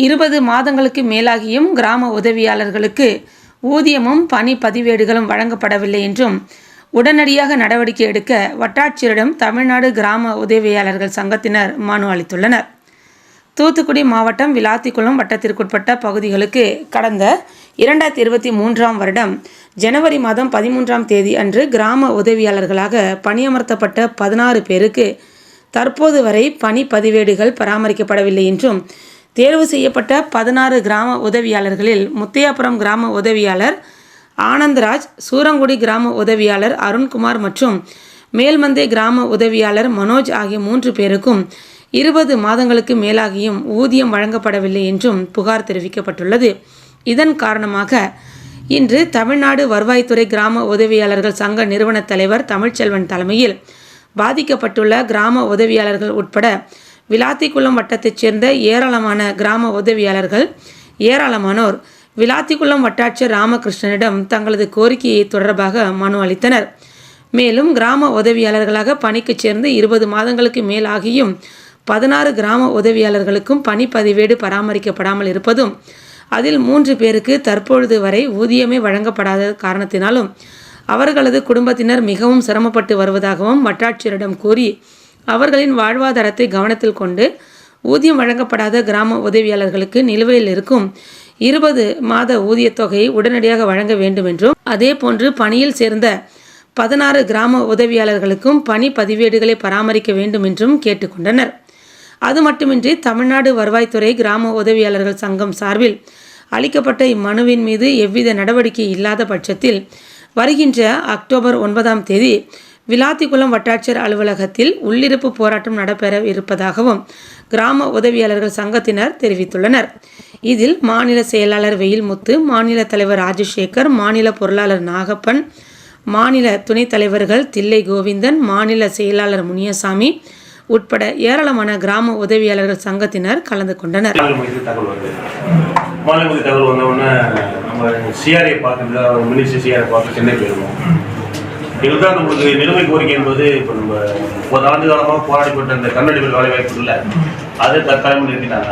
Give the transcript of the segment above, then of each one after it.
இருபது மாதங்களுக்கு மேலாகியும் கிராம உதவியாளர்களுக்கு ஊதியமும் பணி பதிவேடுகளும் வழங்கப்படவில்லை என்றும் உடனடியாக நடவடிக்கை எடுக்க வட்டாட்சியரிடம் தமிழ்நாடு கிராம உதவியாளர்கள் சங்கத்தினர் மனு அளித்துள்ளனர். தூத்துக்குடி மாவட்டம் விளாத்திக்குளம் வட்டத்திற்குட்பட்ட பகுதிகளுக்கு கடந்த இரண்டாயிரத்தி இருபத்தி மூன்றாம் வருடம் ஜனவரி மாதம் பதிமூன்றாம் தேதி அன்று கிராம உதவியாளர்களாக பணியமர்த்தப்பட்ட பதினாறு பேருக்கு தற்போது வரை பணி பதிவேடுகள் பராமரிக்கப்படவில்லை என்றும் தேர்வு செய்யப்பட்ட பதினாறு கிராம உதவியாளர்களில் முத்தையாபுரம் கிராம உதவியாளர் ஆனந்தராஜ் சூரங்குடி கிராம உதவியாளர் அருண்குமார் மற்றும் மேல்மந்தை கிராம உதவியாளர் மனோஜ் ஆகிய மூன்று பேருக்கும் இருபது மாதங்களுக்கு மேலாகியும் ஊதியம் வழங்கப்படவில்லை என்றும் புகார் தெரிவிக்கப்பட்டுள்ளது. இதன் காரணமாக இன்று தமிழ்நாடு வருவாய்த்துறை கிராம உதவியாளர்கள் சங்க நிறுவனத் தலைவர் தமிழ்ச்செல்வன் தலைமையில் பாதிக்கப்பட்டுள்ள கிராம உதவியாளர்கள் உட்பட விளாத்திக்குளம் வட்டத்தைச் சேர்ந்த ஏராளமான கிராம உதவியாளர்கள் ஏராளமானோர். விளாத்திக்குளம் வட்டாட்சியர் ராமகிருஷ்ணனிடம் தங்களது கோரிக்கையை தொடர்பாக மனு அளித்தனர். மேலும் கிராம உதவியாளர்களாக பணிக்கு சேர்ந்து இருபது மாதங்களுக்கு மேலாகியும் பதினாறு கிராம உதவியாளர்களுக்கும் பணி பதிவேடு பராமரிக்கப்படாமல் இருப்பதும் அதில் மூன்று பேருக்கு தற்பொழுது வரை ஊதியமே வழங்கப்படாத காரணத்தினாலும் அவர்களது குடும்பத்தினர் மிகவும் சிரமப்பட்டு வருவதாகவும் வட்டாட்சியரிடம் கூறி அவர்களின் வாழ்வாதாரத்தை கவனத்தில் கொண்டு ஊதியம் வழங்கப்படாத கிராம உதவியாளர்களுக்கு நிலுவையில் இருக்கும் இருபது மாத ஊதியத் தொகையை உடனடியாக வழங்க வேண்டும் என்றும் அதேபோன்று பணியில் சேர்ந்த பதினாறு கிராம உதவியாளர்களுக்கும் பணி பதிவேடுகளை பராமரிக்க வேண்டும் என்றும் கேட்டுக்கொண்டனர். அது மட்டுமின்றி தமிழ்நாடு வருவாய்த்துறை கிராம உதவியாளர்கள் சங்கம் சார்பில் அளிக்கப்பட்ட இம்மனுவின் மீது எவ்வித நடவடிக்கை இல்லாத பட்சத்தில் வருகின்ற அக்டோபர் ஒன்பதாம் தேதி விளாத்திக்குளம் வட்டாட்சியர் அலுவலகத்தில் உள்ளிருப்பு போராட்டம் நடைபெற இருப்பதாகவும் கிராம உதவியாளர்கள் சங்கத்தினர் தெரிவித்துள்ளனர். இதில் மாநில செயலாளர் வெயில்முத்து மாநில தலைவர் ராஜசேகர் மாநில பொருளாளர் நாகப்பன் மாநில துணைத் தலைவர்கள் தில்லை கோவிந்தன் மாநில செயலாளர் முனியசாமி உட்பட ஏராளமான கிராம உதவியாளர்கள் சங்கத்தினர் கலந்து கொண்டனர். மாநில தகவல் வந்த உடனே நம்ம சிஆர்ஐ பார்க்கறது மினிஸ்டர் சிஆர்ஐ பார்த்து சென்னை போயிருவோம் இதுதான் நம்மளுக்கு நிலுவை கோரிக்கை என்பது. இப்போ நம்ம முப்பது ஆண்டு காலமாக போராடிப்பட்ட இந்த கண்ணடிகள் வேலை வாய்ப்பு இல்லை அதை தற்காலிகம் நிறுத்தினாங்க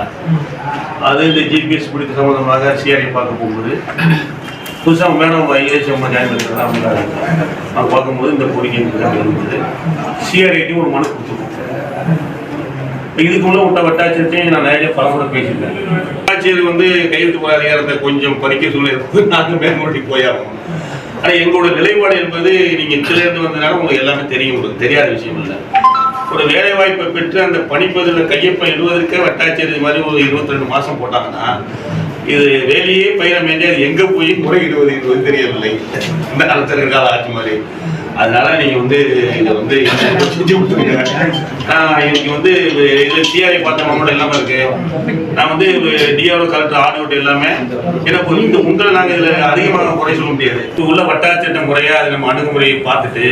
அது இந்த ஜிபிஎஸ் பிடித்த சம்பந்தமாக சிஆர்ஐ பார்க்க போகும்போது புதுசாக மேடம் ஐஏஎஸ் அம்மா ஜாயின் அவங்க அவங்க பார்க்கும்போது இந்த கோரிக்கை இருந்தது சிஆர்ஐடி ஒரு மனு கொடுத்துருக்கோம். இதுக்குள்ள விட்ட வட்டாட்சியர்த்தையும் நான் நேரடியாக பல முறை பேசியிருக்கேன். வட்டாட்சியர் வந்து கையெழுத்து போகிற அதிகாரத்தை கொஞ்சம் பறிக்க சொல்லி நாங்கள் மேல்முறை போயாகணும். ஆனால் எங்களோட நிலைப்பாடு என்பது நீங்கள் இருந்து வந்ததுனால உங்களுக்கு எல்லாமே தெரியும் உங்களுக்கு தெரியாத விஷயம் இல்லை. ஒரு வேலை வாய்ப்பை பெற்று அந்த பணிப்பதில் கையொப்பம் எழுவதற்கே வட்டாட்சியர் இது மாதிரி ஒரு இருபத்தி ரெண்டு மாதம் போட்டாங்கன்னா இது வேலையே பயிர வேண்டிய அது எங்கே போய் முறையிடுவது என்பது தெரியவில்லை. இந்த காலத்தில் கால ஆட்சி மாதிரி. அதனால நீங்க வந்து இதை வந்து செஞ்சு கொடுத்துருங்க. நான் இன்னைக்கு வந்து இது சிஆர்ஐ பார்த்த மாமோட எல்லாமே இருக்கு. நான் வந்து டிஆர்ஓ கலெக்டர் ஆடியோட் எல்லாமே ஏன்னா இந்த உங்களை நாங்கள் இதில் அதிகமாக குறை சொல்ல முடியாது. இது உள்ள வட்டாட்சியட்ட முறையாக அது நம்ம அணுகுமுறையை பார்த்துட்டு